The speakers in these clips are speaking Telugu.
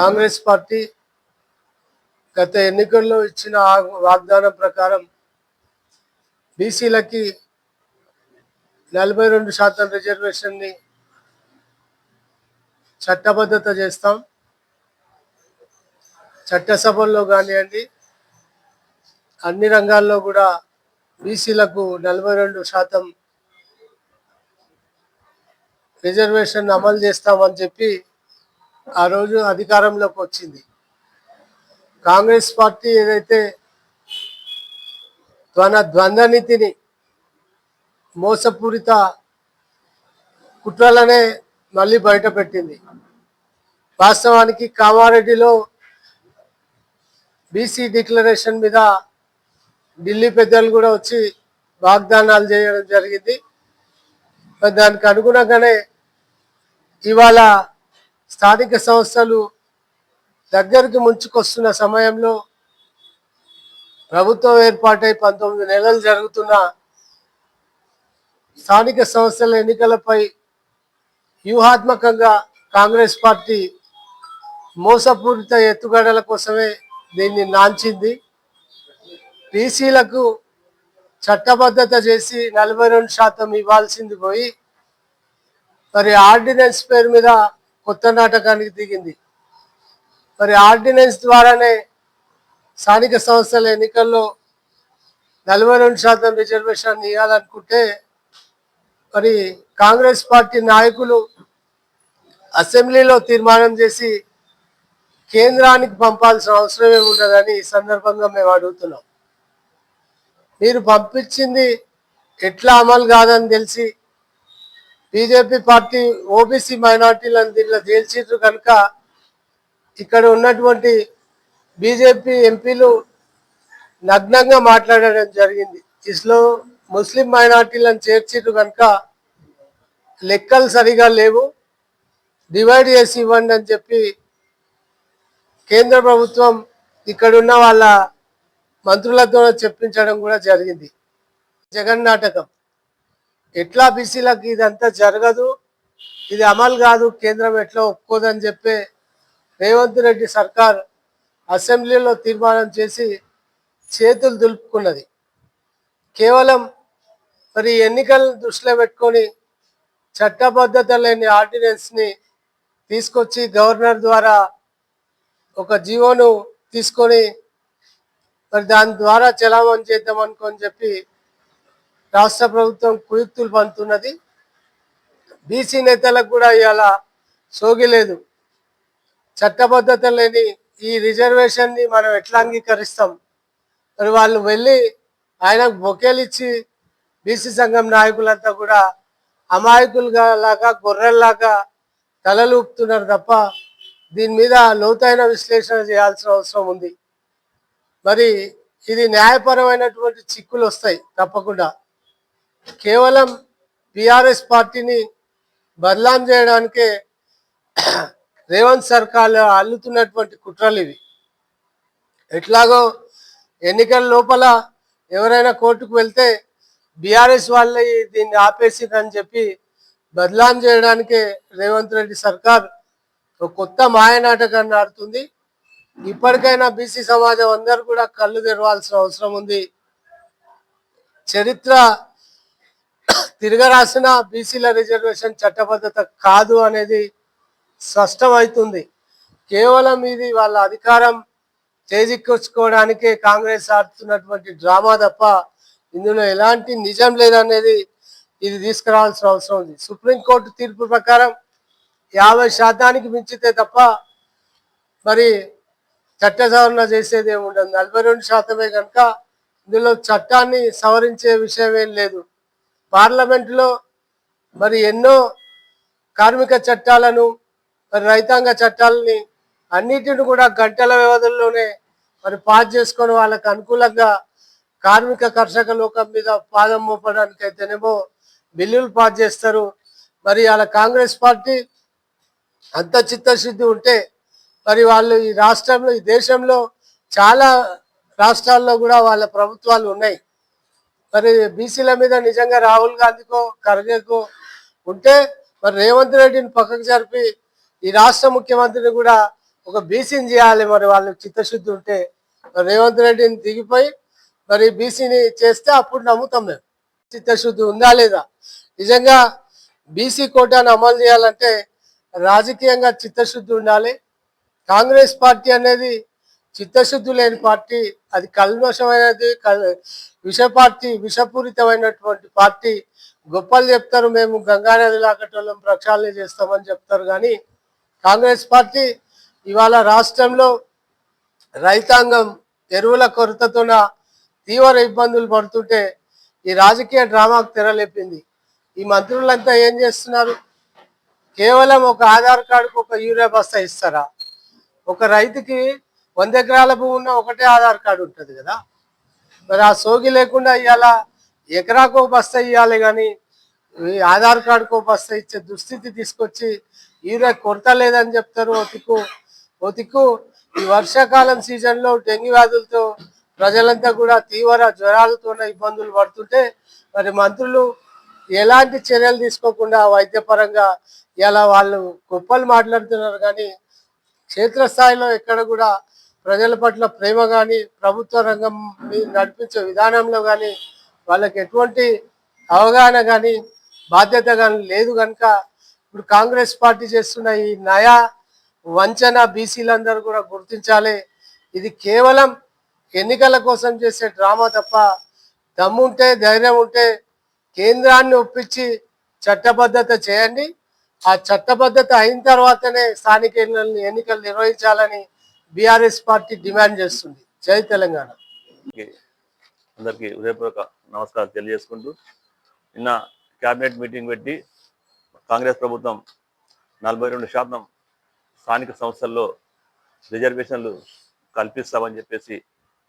కాంగ్రెస్ పార్టీ గత ఎన్నికల్లో ఇచ్చిన వాగ్దానం ప్రకారం బీసీలకి నలభై రెండు శాతం రిజర్వేషన్ని చట్టబద్ధత చేస్తాం. చట్టసభల్లో కానివ్వండి అన్ని రంగాల్లో కూడా బీసీలకు నలభై రెండు శాతం రిజర్వేషన్ అమలు చేస్తామని చెప్పి ఆ రోజు అధికారంలోకి వచ్చింది. కాంగ్రెస్ పార్టీ ఏదైతే తన ద్వంద్వనీతిని మోసపూరిత కుట్రలనే మళ్ళీ బయటపెట్టింది. వాస్తవానికి కామారెడ్డిలో బీసీ డిక్లరేషన్ మీద ఢిల్లీ పెద్దలు కూడా వచ్చి వాగ్దానాలు చేయడం జరిగింది. దానికి అనుగుణంగానే ఇవాళ స్థానిక సంస్థలు దగ్గరికి ముంచుకొస్తున్న సమయంలో ప్రభుత్వం ఏర్పాటై పంతొమ్మిది నెలలు జరుగుతున్న స్థానిక సంస్థల ఎన్నికలపై వ్యూహాత్మకంగా కాంగ్రెస్ పార్టీ మోసపూరిత ఎత్తుగడల కోసమే దీన్ని నాంచింది. బీసీలకు చట్టబద్ధత చేసి నలభై రెండు శాతం ఇవ్వాల్సింది పోయి మరి ఆర్డినెన్స్ పేరు మీద కొత్త నాటకానికి దిగింది. మరి ఆర్డినెన్స్ ద్వారానే స్థానిక సంస్థల ఎన్నికల్లో నలభై రెండు శాతం రిజర్వేషన్ ఇవ్వాలనుకుంటే మరి కాంగ్రెస్ పార్టీ నాయకులు అసెంబ్లీలో తీర్మానం చేసి కేంద్రానికి పంపాల్సిన అవసరమే ఉండదని ఈ సందర్భంగా మేము అడుగుతున్నాం. మీరు పంపించింది ఎట్లా అమలు కాదని తెలిసి బీజేపీ పార్టీ ఓబీసీ మైనార్టీలను దీంట్లో తేల్చిర్రు కనుక ఇక్కడ ఉన్నటువంటి బీజేపీ ఎంపీలు నగ్నంగా మాట్లాడడం జరిగింది. ఇస్లో ముస్లిం మైనార్టీలను చేర్చిర్రు కనుక లెక్కలు సరిగా లేవు. డివైడ్ చేసి ఇవ్వండి అని చెప్పి కేంద్ర ప్రభుత్వం ఇక్కడున్న వాళ్ళ మంత్రులతో చెప్పించడం కూడా జరిగింది. జగన్ నాటకం. ఎట్లా బీసీలకు ఇదంతా జరగదు ఇది అమలు కాదు కేంద్రం ఎట్లా ఒప్పుకోదని చెప్పి రేవంత్ రెడ్డి సర్కార్ అసెంబ్లీలో తీర్మానం చేసి చేతులు దులుపుకున్నది. కేవలం మరి ఎన్నికలను దృష్టిలో పెట్టుకొని చట్టబద్ధత లేని ఆర్డినెన్స్ని తీసుకొచ్చి గవర్నర్ ద్వారా ఒక జీవోను తీసుకొని మరి దాని ద్వారా చలామణి చేద్దాం అనుకొని చెప్పి రాష్ట్ర ప్రభుత్వం కుయుక్తులు పంతున్నది. బీసీ నేతలకు కూడా ఇవాళ సోగిలేదు చట్టబద్ధత లేని ఈ రిజర్వేషన్ని మనం ఎట్లా అంగీకరిస్తాం? మరి వాళ్ళు వెళ్ళి ఆయనకు బొకేలు ఇచ్చి బీసీ సంఘం నాయకులంతా కూడా అమాయకులుగా లాగా గొర్రెల్లాగా తలలు ఊపుతున్నారు తప్ప దీని మీద లోతైన విశ్లేషణ చేయాల్సిన అవసరం ఉంది. మరి ఇది న్యాయపరమైనటువంటి చిక్కులు వస్తాయి తప్పకుండా. కేవలం బీఆర్ఎస్ పార్టీని బదలాం చేయడానికే రేవంత్ సర్కార్ అల్లుతున్నటువంటి కుట్రలు ఇవి. ఎట్లాగో ఎన్నికల లోపల ఎవరైనా కోర్టుకు వెళ్తే బీఆర్ఎస్ వాళ్ళే దీన్ని ఆపేసిందని చెప్పి బదలాం చేయడానికే రేవంత్ రెడ్డి సర్కార్ ఒక కొత్త మాయనాటకాన్ని ఆడుతుంది. ఇప్పటికైనా బీసీ సమాజం అందరూ కూడా కళ్ళు తెరవాల్సిన అవసరం ఉంది. చరిత్ర తిరగరాసిన బీసీల రిజర్వేషన్ చట్టబద్ధత కాదు అనేది స్పష్టమవుతుంది. కేవలం ఇది వాళ్ళ అధికారం చేజిక్కొచ్చుకోవడానికే కాంగ్రెస్ ఆడుతున్నటువంటి డ్రామా తప్ప ఇందులో ఎలాంటి నిజం లేదనేది ఇది తీసుకురావాల్సిన అవసరం ఉంది. సుప్రీంకోర్టు తీర్పు ప్రకారం యాభై శాతానికి మించితే తప్ప మరి చట్ట సవరణ చేసేది ఏమి ఉండదు నలభై రెండు శాతమే కనుక ఇందులో చట్టాన్ని సవరించే విషయం ఏం లేదు. పార్లమెంట్లో మరి ఎన్నో కార్మిక చట్టాలను మరి రైతాంగ చట్టాలని అన్నిటిని కూడా గంటల వ్యవధిలోనే మరి పాస్ చేసుకొని వాళ్ళకు అనుకూలంగా కార్మిక కర్షక లోకం మీద పాదం మోపడానికి అయితేనేమో బిల్లులు పాస్ చేస్తారు. మరి వాళ్ళ కాంగ్రెస్ పార్టీ అంత చిత్తశుద్ధి ఉంటే మరి వాళ్ళు ఈ రాష్ట్రంలో ఈ దేశంలో చాలా రాష్ట్రాల్లో కూడా వాళ్ళ ప్రభుత్వాలు ఉన్నాయి. మరి బీసీల మీద నిజంగా రాహుల్ గాంధీకో ఖర్గేకో ఉంటే మరి రేవంత్ రెడ్డిని పక్కకు జరిపి ఈ రాష్ట్ర ముఖ్యమంత్రిని కూడా ఒక బీసీని చేయాలి మరి వాళ్ళకి చిత్తశుద్ధి ఉంటే. మరి రేవంత్ రెడ్డిని దిగిపోయి మరి బీసీని చేస్తే అప్పుడు నమ్ముతాం మేము. చిత్తశుద్ధి ఉందా లేదా? నిజంగా బీసీ కోటాను అమలు చేయాలంటే రాజకీయంగా చిత్తశుద్ధి ఉండాలి. కాంగ్రెస్ పార్టీ అనేది చిత్తశుద్ధి లేని పార్టీ అది కల్మషమైనది విష పార్టీ విషపూరితమైనటువంటి పార్టీ. గొప్పలు చెప్తారు మేము గంగానది లాకటోళ్ళం ప్రక్షాళన చేస్తామని చెప్తారు కానీ కాంగ్రెస్ పార్టీ ఇవాళ రాష్ట్రంలో రైతాంగం ఎరువుల కొరతతోన తీవ్ర ఇబ్బందులు పడుతుంటే ఈ రాజకీయ డ్రామాకు తెరలేపింది ఈ మంత్రులంతా ఏం చేస్తున్నారు? కేవలం ఒక ఆధార్ కార్డుకు ఒక యూరియా బస్తా ఇస్తారా? ఒక రైతుకి వంద ఎకరాల భూమి ఉన్న ఒకటే ఆధార్ కార్డు ఉంటుంది కదా. మరి ఆ సోగి లేకుండా ఇవాళ ఎకరాకు ఒక బస్తా ఇవ్వాలి కానీ ఈ ఆధార్ కార్డుకు ఒక బస్తా ఇచ్చే దుస్థితి తీసుకొచ్చి ఈరోజు కొరత లేదని చెప్తారు ఒతికు ఒతికు ఈ వర్షాకాలం సీజన్లో డెంగ్యూ వ్యాధులతో ప్రజలంతా కూడా తీవ్ర జ్వరాలతో ఇబ్బందులు పడుతుంటే మరి మంత్రులు ఎలాంటి చర్యలు తీసుకోకుండా వైద్యపరంగా ఇలా వాళ్ళు గొప్పలు మాట్లాడుతున్నారు కానీ క్షేత్రస్థాయిలో ఎక్కడ కూడా ప్రజల పట్ల ప్రేమ కానీ ప్రభుత్వ రంగం నడిపించే విధానంలో కానీ వాళ్ళకి ఎటువంటి అవగాహన కానీ బాధ్యత కానీ లేదు కనుక ఇప్పుడు కాంగ్రెస్ పార్టీ చేస్తున్న ఈ నయా వంచన బీసీలందరూ కూడా గుర్తించాలి. ఇది కేవలం ఎన్నికల కోసం చేసే డ్రామా తప్ప దమ్ముంటే ధైర్యం ఉంటే కేంద్రాన్ని ఒప్పించి చట్టబద్ధత చేయండి. ఆ చట్టబద్ధత అయిన తర్వాతనే స్థానిక ఎన్నికలు నిర్వహించాలని బీఆర్ఎస్ పార్టీ డిమాండ్ చేస్తుంది. జై తెలంగాణ. అందరికీ ఉదయపూర్వక హృదయపూర్వక నమస్కారం తెలియజేసుకుంటూ నిన్న క్యాబినెట్ మీటింగ్ పెట్టి కాంగ్రెస్ ప్రభుత్వం నలభై రెండు శాతం స్థానిక సంస్థల్లో రిజర్వేషన్లు కల్పిస్తామని చెప్పేసి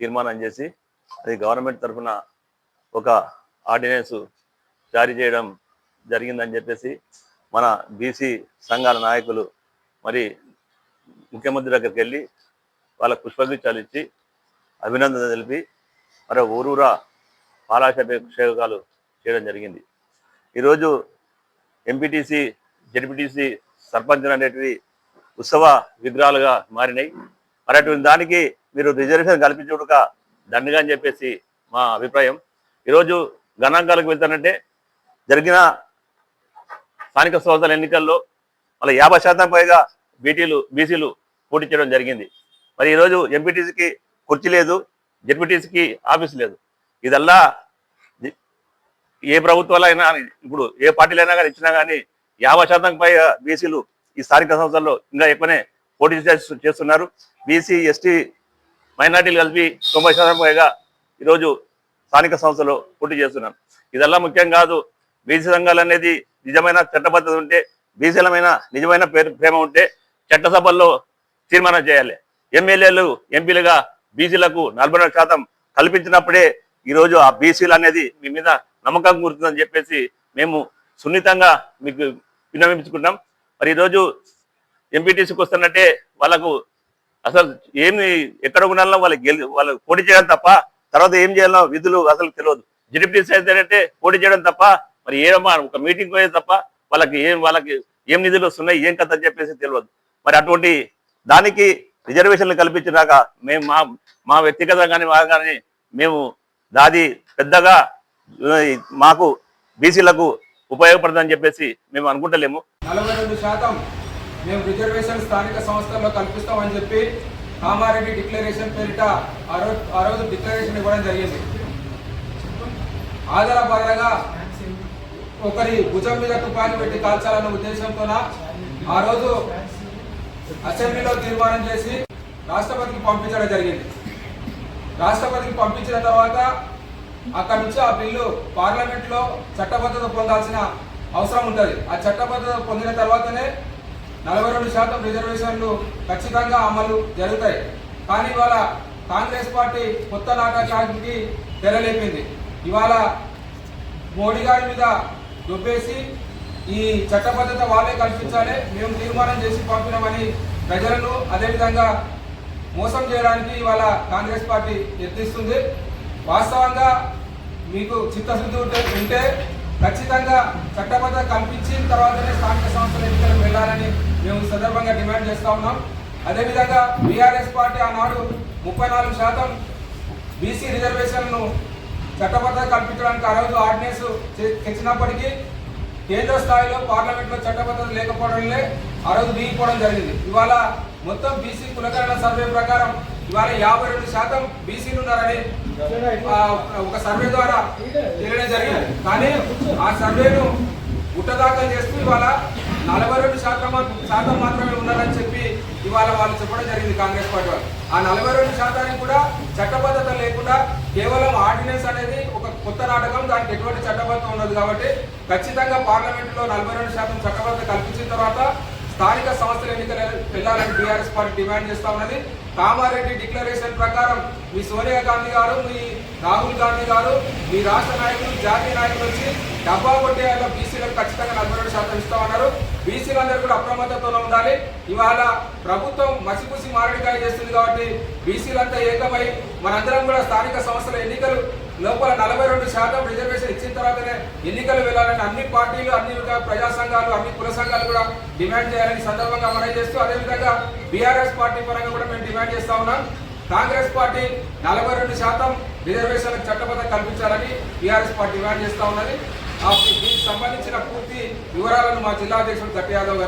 తీర్మానం చేసి అది గవర్నమెంట్ తరఫున ఒక ఆర్డినెన్స్ జారీ చేయడం జరిగిందని చెప్పేసి మన బీసీ సంఘాల నాయకులు మరి ముఖ్యమంత్రి దగ్గరికి వెళ్ళి వాళ్ళ పుష్పగుచ్చాలు ఇచ్చి అభినందన తెలిపి మరి ఊరూరా పాలాభిషేకాలు చేయడం జరిగింది. ఈరోజు ఎంపీటీసీ జడ్పీటీసీ సర్పంచ్ అనేటివి ఉత్సవ విగ్రహాలుగా మారినాయి. మరి అటువంటి దానికి మీరు రిజర్వేషన్ కల్పించుడుక దండగా అని చెప్పేసి మా అభిప్రాయం. ఈరోజు గణాంకాలకు వెళ్తానంటే జరిగిన స్థానిక సంస్థల ఎన్నికల్లో మళ్ళీ యాభై శాతం పైగా బీటీలు బీసీలు పోటీ చేయడం జరిగింది. మరి ఈరోజు ఎంపీటీసీకి కుర్చీ లేదు జెడ్పీటీసీకి ఆఫీస్ లేదు. ఇదల్లా ఏ ప్రభుత్వాలు అయినా ఇప్పుడు ఏ పార్టీలైనా కానీ ఇచ్చినా కానీ యాభై శాతం పైగా బీసీలు ఈ స్థానిక సంస్థల్లో ఇంకా ఎక్కువనే పోటీ చేస్తున్నారు. బీసీ ఎస్టీ మైనార్టీలు కలిపి తొంభై శాతం పైగా ఈరోజు స్థానిక సంస్థలో పోటీ చేస్తున్నారు. ఇదల్లా ముఖ్యం కాదు. బీసీ సంఘాలు అనేది నిజమైన చట్టబద్ధత ఉంటే బీసీలమైన నిజమైన పేరు ప్రేమ ఉంటే చట్టసభల్లో తీర్మానం చేయాలి. ఎమ్మెల్యేలు ఎంపీలుగా బీసీలకు నలభై శాతం కల్పించినప్పుడే ఈరోజు ఆ బీసీలు అనేది మీ మీద నమ్మకం కురుతుందని చెప్పేసి మేము సున్నితంగా మీకు విన్నవించుకున్నాం మరి ఈరోజు ఎంపీటీసీకి వస్తున్నట్టే వాళ్ళకు అసలు ఏమి ఎక్కడ ఉండాలో వాళ్ళకి గెలి వాళ్ళకి పోటీ చేయడం తప్ప తర్వాత ఏం చేయాలో విధులు అసలు తెలియదు. జిడిపిటీసీ అయితే పోటీ చేయడం తప్ప మరి ఏమో ఒక మీటింగ్ పోయేది తప్ప వాళ్ళకి ఏం వాళ్ళకి ఏం నిధులు వస్తున్నాయి ఏం కథ అని చెప్పేసి తెలియదు. మరి అటువంటి దానికి రిజర్వేషన్లు కల్పించినాక మేము మా మా వ్యక్తిగతంగానే కానీ మేము దాది పెద్దగా మాకు బీసీలకు ఉపయోగపడదని చెప్పేసి మేము అనుకుంటలేము. నలభై రెండు శాతం మేము రిజర్వేషన్ స్థానిక సంస్థల్లో కల్పిస్తామని చెప్పి కామారెడ్డి డిక్లరేషన్ పేరిట ఆ రోజు ఆ రోజు డిక్లరేషన్ ఇవ్వడం జరిగింది. ఆధారపరంగా ఒకరి భుజం మీద తుపాకీ పెట్టి కాల్చాలన్న ఉద్దేశంతోన ఆ రోజు అసెంబ్లీలో తీర్మానం చేసి రాష్ట్రపతికి పంపించడం జరిగింది. రాష్ట్రపతికి పంపించిన తర్వాత అక్కడి నుంచి ఆ బిల్లు పార్లమెంట్లో చట్టబద్ధత పొందాల్సిన అవసరం ఉంటుంది. ఆ చట్టబద్ధత పొందిన తర్వాతనే నలభై రెండు శాతం రిజర్వేషన్లు ఖచ్చితంగా అమలు జరుగుతాయి. కానీ ఇవాళ కాంగ్రెస్ పార్టీ కొత్త నాటకానికి తెరలేపింది. ఇవాళ మోడీ గారి మీద దుబ్బేసి ఈ చట్టబద్ధత వాళ్ళే కల్పించాలి మేము తీర్మానం చేసి పంపినామని ప్రజలను అదేవిధంగా మోసం చేయడానికి ఇవాళ కాంగ్రెస్ పార్టీ యత్నిస్తుంది. వాస్తవంగా మీకు చిత్తశుద్ధి ఉంటే ఉంటే ఖచ్చితంగా చట్టబద్ధత కల్పించిన తర్వాతనే స్థానిక సంస్థల ఎన్నికలకు వెళ్ళాలని మేము సందర్భంగా డిమాండ్ చేస్తూ ఉన్నాం. అదేవిధంగా బీఆర్ఎస్ పార్టీ ఆనాడు ముప్పై నాలుగు శాతం బీసీ రిజర్వేషన్ను చట్టబద్ధత కల్పించడానికి ఆ రోజు ఆర్డినెన్స్ తెచ్చినప్పటికీ కేంద్ర స్థాయిలో పార్లమెంట్లో చట్టబద్ధత లేకపోవడంలే ఆ రోజు దిగిపోవడం జరిగింది. ఇవాళ మొత్తం బీసీ కులకరణ సర్వే ప్రకారం ఇవాళ యాభై రెండు శాతం బీసీలు ఉన్నారని ఒక సర్వే ద్వారా తెలియడం జరిగింది. కానీ ఆ సర్వేను గుట్టదాఖలు చేస్తూ ఇవాళ నలభై రెండు శాతం శాతం మాత్రమే ఉన్నారని చెప్పి ఇవాళ వాళ్ళు చెప్పడం జరిగింది కాంగ్రెస్ పార్టీ వాళ్ళు. ఆ నలభై రెండు శాతానికి కూడా చట్టబద్ధత లేకుండా కేవలం ఆర్డినెన్స్ అనేది కొత్త నాటకం దానికి ఎటువంటి చట్టబద్ధత ఉండదు కాబట్టి ఖచ్చితంగా పార్లమెంటులో నలభై రెండు శాతం చట్టబద్ధత కల్పించిన తర్వాత స్థానిక సంస్థల ఎన్నికలు వెళ్ళాలని బీఆర్ఎస్ పార్టీ డిమాండ్ చేస్తా ఉన్నది. కామారెడ్డి డిక్లరేషన్ ప్రకారం మీ సోనియా గాంధీ గారు మీ రాహుల్ గాంధీ గారు మీ రాష్ట్ర నాయకులు జాతీయ నాయకులు వచ్చి డబ్బా కొట్టేయాలో బీసీలకు ఖచ్చితంగా నలభై రెండు శాతం ఇస్తామన్నారు బీసీలందరూ కూడా అప్రమత్తతోనే ఉండాలి. ఇవాళ ప్రభుత్వం మసిపూసి మారడికాయ చేస్తుంది కాబట్టి బీసీలంతా ఏకమై మనందరం కూడా స్థానిక సంస్థల ఎన్నికలు లోపల నలభై రెండు శాతం రిజర్వేషన్ ఇచ్చిన తర్వాతనే ఎన్నికలు వెళ్ళాలని అన్ని పార్టీలు అన్ని ప్రజా సంఘాలు అన్ని కుల సంఘాలు కూడా డిమాండ్ చేయాలని సందర్భంగా మనం చేస్తూ అదేవిధంగా బీఆర్ఎస్ పార్టీ పరంగా కూడా మేము డిమాండ్ చేస్తా ఉన్నాం. కాంగ్రెస్ పార్టీ నలభై రెండు శాతం రిజర్వేషన్లకు చట్టబద్ధ కల్పించాలని బీఆర్ఎస్ పార్టీ డిమాండ్ చేస్తా ఉన్నది. దీనికి సంబంధించిన పూర్తి వివరాలను మా జిల్లా అధ్యక్షుడు గట్టి యాదవ్